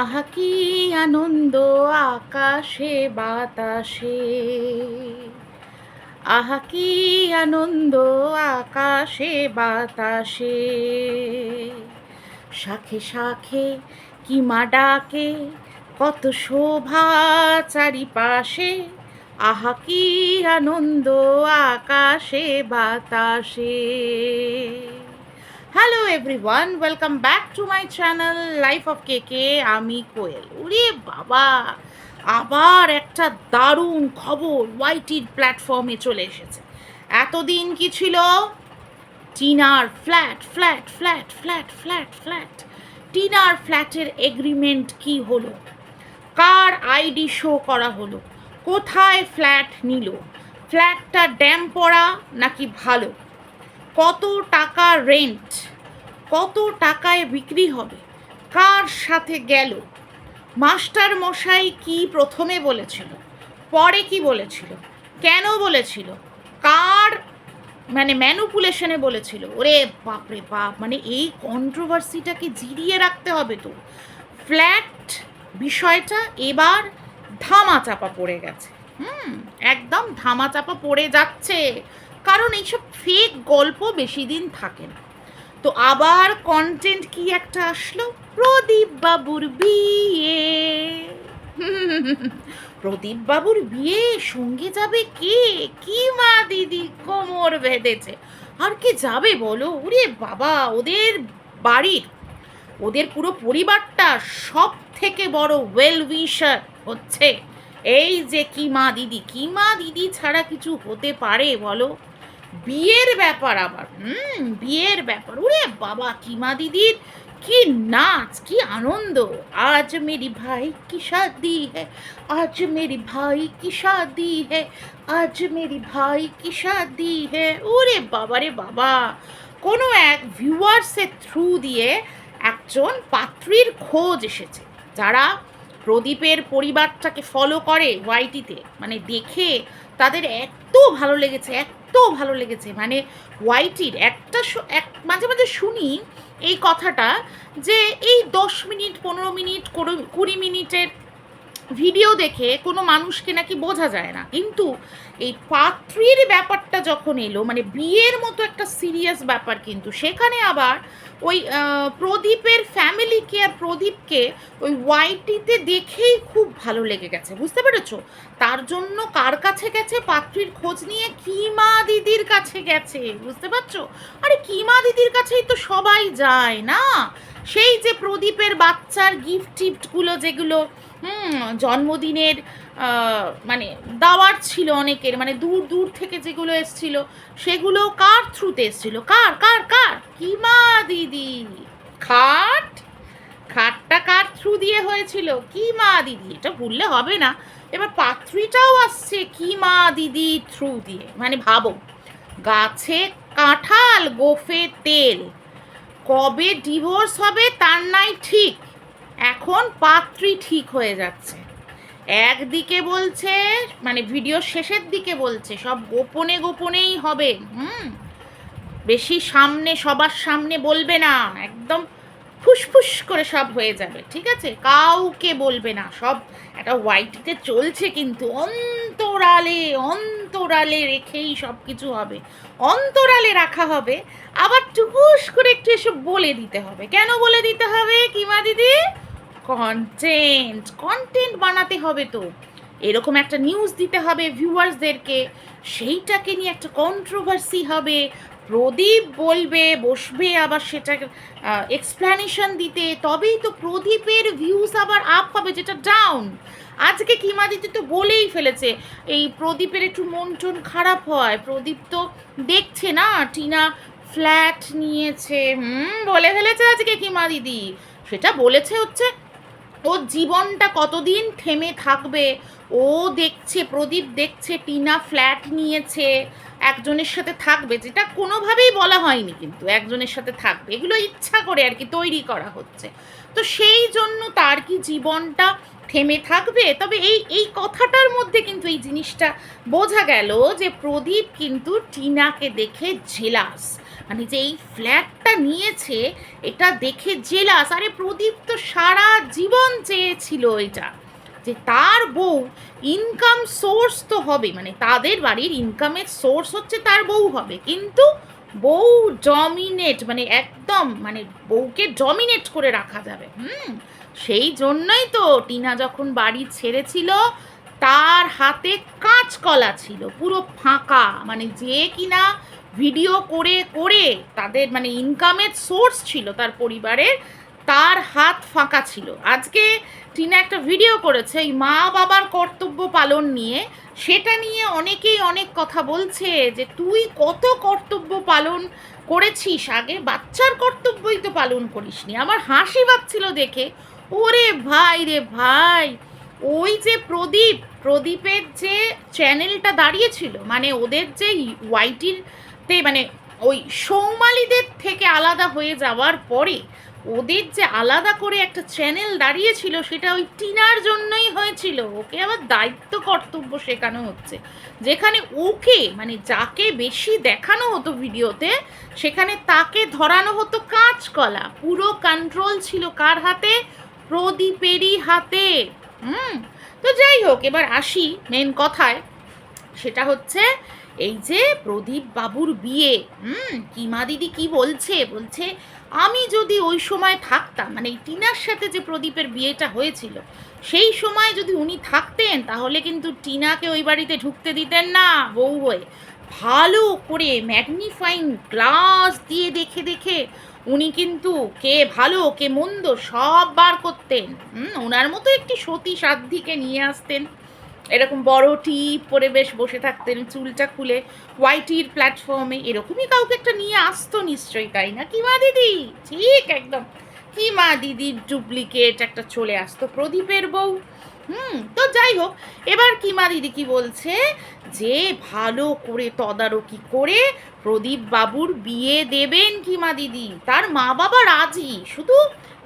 আহা কি আনন্দ আকাশে, বাতাসে। আহা কি আনন্দ আকাশে, বাতাসে। শাখে শাখে কি মা ডাকে, কত শোভা চারিপাশে। আহা কি আনন্দ আকাশে, বাতাসে। Hello everyone welcome back to my channel life of K K আমি কোয়েল ওরে বাবা। আবার একটা দারুণ খবর ওয়াইটির প্ল্যাটফর্মে চলে এসেছে। এতদিন কি ছিল? টিনার flat flat flat flat flat flat টিনার ফ্ল্যাটের এগ্রিমেন্ট কি হলো? কার আইডি শো করা হলো? কোথায় ফ্ল্যাট নিল? ফ্ল্যাটটা ড্যাম পড়া নাকি ভালো? কত টাকা রেন্ট কত টাকায় বিক্রি হবে, কার সাথে গেল? মাস্টার মশাই কি প্রথমে বলেছিল? পরে কি বলেছিল? কেন বলেছিল? কার মানে ম্যানুপুলেশনে বলেছিল? ওরে বাপরে বাপ মানে এই কন্ট্রোভার্সিটাকে জিরিয়ে রাখতে হবে তো। ফ্ল্যাট বিষয়টা এবার ধামাচাপা পড়ে গেছে। হুম, একদম ধামাচাপা পড়ে যাচ্ছে। কারণ এইসব ফেক গল্প বেশি দিন থাকে না। তো আবার কন্টেন্ট কি একটা আসলো? প্রদীপ বাবুর বিয়ে। প্রদীপ বাবুর বিয়ে, সঙ্গে যাবে কে? কি মা দিদি কোমর বেঁধেছে? আর কে যাবে বলো? ওরে বাবা, ওদের বাড়ির, ওদের পুরো পরিবারটা সব থেকে বড় ওয়েল উইশার হচ্ছে। এই যে কি মা দিদি, কি মা দিদি ছাড়া কিছু হতে পারে বলো? বিয়ের ব্যাপার আবার। হুম, বিয়ের ব্যাপার। ওরে বাবা, কিমা দিদির? কি নাচ, কি আনন্দ। আজ মেরি ভাই কি শাদি হ্যাঁ আজ মেরি ভাই কি শাদি হ্যাঁ আজ মেরি ভাই কি শাদি হ্যাঁ ওরে বাবা রে বাবা, কোনো এক ভিউয়ার্সের থ্রু দিয়ে একজন পাত্রীর খোঁজ এসেছে। যারা প্রদীপের পরিবারটাকে ফলো করে ওয়াইটিতে মানে দেখে তাদের এত ভালো লেগেছে, এত ভালো লেগেছে। মানে ওয়াইটির একটা এক, মাঝে মাঝে শুনি এই কথাটা যে এই দশ মিনিট, পনেরো মিনিট কুড়ি মিনিটের ভিডিও দেখে কোনো মানুষকে নাকি বোঝা যায় না। কিন্তু এই পাত্রীর ব্যাপারটা যখন এলো মানে বিয়ের মতো একটা সিরিয়াস ব্যাপার কিন্তু, সেখানে আবার ওই প্রদীপের ফ্যামিলিকে আর প্রদীপকে ওই ওয়াইটিতে দেখেই খুব ভালো লেগে গেছে, বুঝতে পেরেছ? তার জন্য কার কাছে গেছে? পাত্রীর খোঁজ নিয়ে কিমা দিদির কাছে গেছে, বুঝতে পারছ? আরে কিমা দিদির কাছেই তো সবাই যায়, না? সেই যে প্রদীপের বাচ্চার গিফট টিফটগুলো যেগুলো, হুম, জন্মদিনের মানে দাওয়ার ছিল অনেকের মানে দূর দূর থেকে যেগুলো এসছিল, সেগুলো কার থ্রুতে এসছিল? কার কার কার? কিমা দিদি? খাট? খাটটা কার থ্রু দিয়ে হয়েছিল? কি মা দিদি? এটা ভুললে হবে না। এবার পাত্রীটাও আসছে, কি মা দিদি থ্রু দিয়ে? মানে ভাবো, গাছে কাঁঠাল, গোফে তেল। কবে ডিভোর্স হবে তার নাই ঠিক। এখন পাত্রী ঠিক হয়ে যাচ্ছে। একদিকে বলছে মানে ভিডিও শেষের দিকে বলছে, সব গোপনে গোপনেই হবে, হুম? বেশি সামনে, সবার সামনে বলবে না, একদম ফুসফুস করে সব হয়ে যাবে, ঠিক আছে? কাউকে বলবে না, সব একটা হোয়াইটিতে চলছে কিন্তু অন্তরালে অন্তরালে রেখেই সব কিছু হবে, অন্তরালে রাখা হবে, আবার টুকুস করে একটু এসব বলে দিতে হবে। কেন বলে দিতে হবে, কিমা দিদি? কন্টেন্ট কন্টেন্ট বানাতে হবে তো। এরকম একটা নিউজ দিতে হবে ভিউয়ার্সদেরকে সেইটাকে নিয়ে একটা কন্ট্রোভার্সি হবে। প্রদীপ বলবে, বসবে আবার সেটা এক্সপ্লানেশন দিতে, তবেই তো প্রদীপের ভিউজ আবার আপ হবে, যেটা ডাউন আজকে কিমা দিতে তো বলেই ফেলেছে, এই প্রদীপের একটু মন টন খারাপ হয়। প্রদীপ তো দেখছে না, টিনা ফ্ল্যাট নিয়েছে। হুম, বলে ফেলেছে আজকে কিমা দিদি সেটা বলেছে হচ্ছে ওর জীবনটা কতদিন থেমে থাকবে? ও দেখছে, প্রদীপ দেখছে, টিনা ফ্ল্যাট নিয়েছে, একজনের সাথে থাকবে, যেটা কোনোভাবেই বলা হয়নি কিন্তু একজনের সাথে থাকবে। এগুলো ইচ্ছা করে আর কি তৈরি করা হচ্ছে। তো সেই জন্য তার কি জীবনটা থেমে থাকবে? তবে এই এই কথাটার মধ্যে কিন্তু এই জিনিসটা বোঝা গেল যে প্রদীপ কিন্তু টিনাকে দেখে জেলাস মানে যে এই ফ্ল্যাটটা নিয়েছে, এটা দেখে জেলাস। আরে প্রদীপ তো সারা জীবন চেয়েছিল এটা, যে তার বউ ইনকাম সোর্স তো হবে। মানে তাদের বাড়ির ইনকামের সোর্স হচ্ছে তার বউ হবে। কিন্তু বউ ডমিনেট মানে একদম মানে বউকে ডমিনেট করে রাখা যাবে। হুম, সেই জন্যই তো টিনা যখন বাড়ি ছেড়েছিল, তার হাতে কাঁচকলা ছিল, পুরো ফাঁকা। মানে যে কিনা ভিডিও করে করে তাদের মানে ইনকামের সোর্স ছিল তার পরিবারের, তার হাত ফাঁকা ছিল। আজকে টিনা একটা ভিডিও করেছে, এই মা বাবার কর্তব্য পালন নিয়ে। সেটা নিয়ে অনেকেই অনেক কথা বলছে যে, তুই কত কর্তব্য পালন করেছিস? আগে বাচ্চার কর্তব্যই তো পালন করিসনি। আমার হাসি পাচ্ছিল দেখে। ওরে ভাই রে ভাই! ওই যে প্রদীপ, প্রদীপের যে চ্যানেলটা দাঁড়িয়েছিল মানে ওদের যে ওয়াইটির তে মানে ওই সৌমালিদের থেকে আলাদা হয়ে যাওয়ার পরে ওদের যে আলাদা করে একটা চ্যানেল দাঁড়িয়েছিল, সেটা ওই টিনার জন্যই হয়েছিল। ওকে আবার দায়িত্ব, কর্তব্য শেখানো হচ্ছে। যেখানে ওকে মানে যাকে বেশি দেখানো হতো ভিডিওতে, সেখানে তাকে ধরানো হতো কাঁচকলা। পুরো কন্ট্রোল ছিল কার হাতে? প্রদীপেরই হাতে। হুম? তো যাই হোক, এবার আসি মেন কথায়। সেটা হচ্ছে এই যে প্রদীপ বাবুর বিয়ে, হুম, কিমা দিদি কি বলছে? বলছে, আমি যদি ওই সময় থাকতাম মানে এই টিনার সাথে যে প্রদীপের বিয়েটা হয়েছিল, সেই সময় যদি উনি থাকতেন, তাহলে কিন্তু টিনাকে ওই বাড়িতে ঢুকতে দিতেন না, বউ হয়ে। ভালো করে ম্যাগনিফাইং গ্লাস দিয়ে দেখে দেখে উনি কিন্তু কে ভালো, কে মন্দ সব বার করতেন। ওনার মতো একটি সতী সাধ্যিকে নিয়ে আসতেন। এরকম বড় টিপ পরে বেশ বসে থাকতেন, চুলটা খুলে। হোয়াইটির প্ল্যাটফর্মে এরকমই কাউকে একটা নিয়ে আসতো নিশ্চয়ই, তাই না? কি মা দিদি? ঠিক, একদম। কি মা দিদির ডুপ্লিকেট একটা চলে আসতো প্রদীপের বউ। হুম, তো যাই হোক, এবার কিমা দিদি কি বলছে? যে ভালো করে তদারকি করে প্রদীপ বাবুর বিয়ে দেবেন কিমা দিদি। তার মা বাবা রাজি, শুধু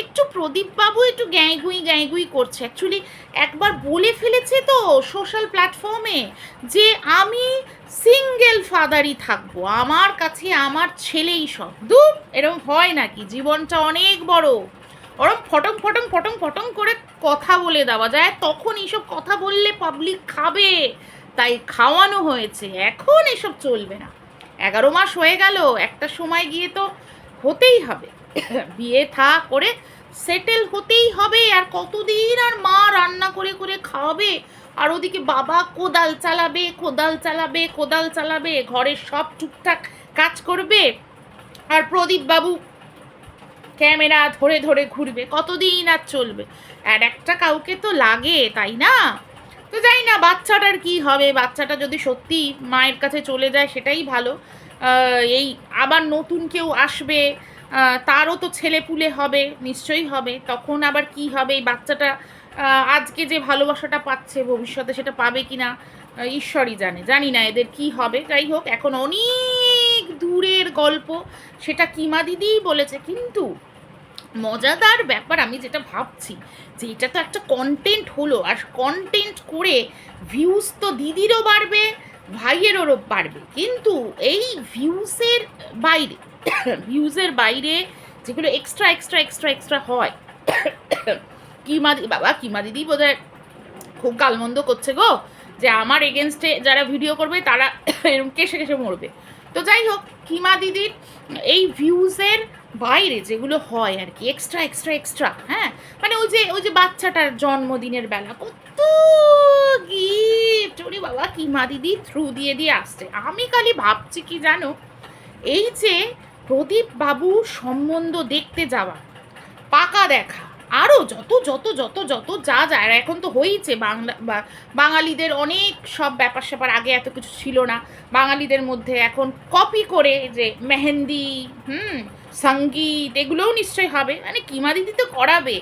একটু প্রদীপ বাবু একটু গ্যাঁগুই গ্যাঁগুই করছে। অ্যাকচুয়ালি একবার বলে ফেলেছে তো সোশ্যাল প্ল্যাটফর্মে যে আমি সিঙ্গেল ফাদারই থাকব, আমার কাছে আমার ছেলেই সব। দূর এরকম হয় নাকি? জীবনটা অনেক বড়। ওরম ফটং ফটং ফটং ফটং করে কথা বলে দেওয়া যায়, তখন এইসব কথা বললে পাবলিক খাবে। তাই খাওয়ানো হয়েছে, এখন এসব চলবে না। এগারো মাস হয়ে গেল, একটা সময় গিয়ে তো হতেই হবে। বিয়ে থা করে সেটেল হতেই হবে, আর কতদিন আর মা রান্না করে করে খাওয়াবে? আর ওদিকে বাবা কোদাল চালাবে কোদাল চালাবে কোদাল চালাবে, ঘরের সব টুকটাক কাজ করবে। আর প্রদীপ বাবু ক্যামেরা ধরে ধরে ঘুরবে, কতদিন আর চলবে? আর একটা কাউকে তো লাগে, তাই না? তো জানি না, বাচ্চাটার কি হবে? বাচ্চাটা যদি সত্যি মায়ের কাছে চলে যায়, সেটাই ভালো। এই আবার নতুন কেউ আসবে তারও তো ছেলে পুলে হবে, নিশ্চয়ই হবে। তখন আবার কি হবে? এই বাচ্চাটা আজকে যে ভালোবাসাটা পাচ্ছে, ভবিষ্যতে সেটা পাবে কি না ঈশ্বরই জানে। জানি না এদের কি হবে। যাই হোক, এখন অনেক দূরের গল্প, সেটা কিমা দিদিই বলেছে। কিন্তু মজাদার ব্যাপার, আমি যেটা ভাবছি যে এটা তো একটা কন্টেন্ট হলো, আর কন্টেন্ট করে ভিউজ তো দিদিরও বাড়বে, ভাইয়েরও বাড়বে। কিন্তু এই ভিউসের বাইরে ভিউজের বাইরে যেগুলো এক্সট্রা এক্সট্রা এক্সট্রা এক্সট্রা হয়, কিমা বাবা, কিমা দিদি বোধহয় খুব গালমন্দ করছে গো, যে আমার এগেনস্টে যারা ভিডিও করবে, তারা এরকম কেসে কেসে মরবে। তো যাই হোক কিমা দিদির এই ভিউজের বাইরে যেগুলো হয় আর কি এক্সট্রা এক্সট্রা এক্সট্রা হ্যাঁ? মানে ওই যে ওই যে বাচ্চাটার জন্মদিনের বেলা, কত গিফট ওরে বাবা কিমা দিদি থ্রু দিয়ে দিয়ে আসছে। আমি খালি ভাবছি কি জানো? এই যে প্রদীপ বাবু সম্বন্ধ দেখতে যাওয়া, পাকা দেখা আরও যত যত যত যত যা যা আর এখন তো হয়েছে বাংলা বাঙালিদের অনেক সব ব্যাপার স্যাপার আগে এত কিছু ছিল না। বাঙালিদের মধ্যে এখন কপি করে যে মেহেন্দি, হুম, সংগীত, এগুলোও নিশ্চয়ই হবে। মানে কিমা দিদি তো করাবে।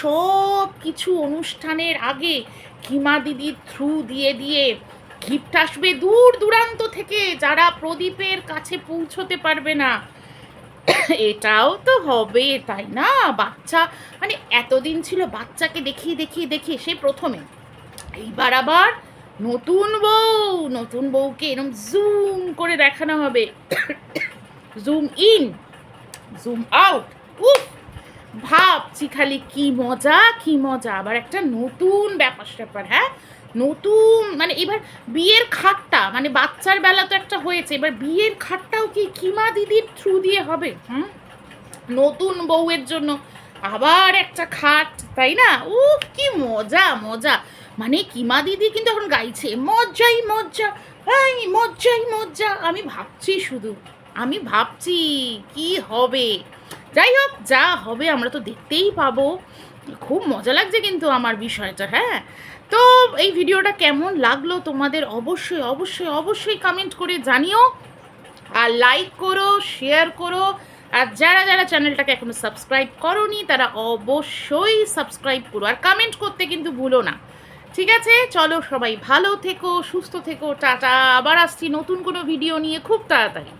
সব কিছু অনুষ্ঠানের আগে কিমা দিদির থ্রু দিয়ে দিয়ে গিফট আসবে দূর দূরান্ত থেকে। যারা প্রদীপের কাছে পৌঁছতে পারবে না। এটাও তো হবে, তাই না? বাচ্চা মানে এতদিন ছিল বাচ্চাকে দেখিয়ে দেখিয়ে দেখিয়ে, সে প্রথমে। এইবার আবার নতুন বউ, নতুন বউকে এরকম জুম করে দেখানো হবে। জুম ইন জুম আউট উফ! ভাবছি খালি কি মজা কি মজা। আবার একটা নতুন ব্যাপার স্যাপার হ্যাঁ? নতুন মানে এবার বিয়ের খাটটা মানে বাচ্চার বেলা তো একটা হয়েছে, এবার বিয়ের খাটটাও কি কিমা দিদির থ্রু দিয়ে হবে, হুম? নতুন বউয়ের জন্য আবার একটা খাট, তাই না? ও কি মজা মজা। মানে কিমা দিদি কিন্তু এখন গাইছে মজ্জাই মজা এই মজ্জাই মজা। আমি ভাবছি শুধু, আমি ভাবছি কি হবে? যাই হোক, যা হবে আমরা তো দেখতেই পাবো। খুব মজা লাগছে কিন্তু আমার বিষয়টা হ্যাঁ? তো এই ভিডিওটা কেমন লাগল তোমাদের অবশ্যই অবশ্যই অবশ্যই কমেন্ট করে জানিও। আর লাইক করো শেয়ার করো। আর যারা যারা চ্যানেলটাকে এখনও সাবস্ক্রাইব করনি, তারা অবশ্যই সাবস্ক্রাইব করো। আর কমেন্ট করতে কিন্তু ভুলো না। ঠিক আছে? চলো সবাই ভালো থেকো, সুস্থ থেকো, টাটা। আবার আসছি নতুন কোনো ভিডিও নিয়ে খুব তাড়াতাড়ি।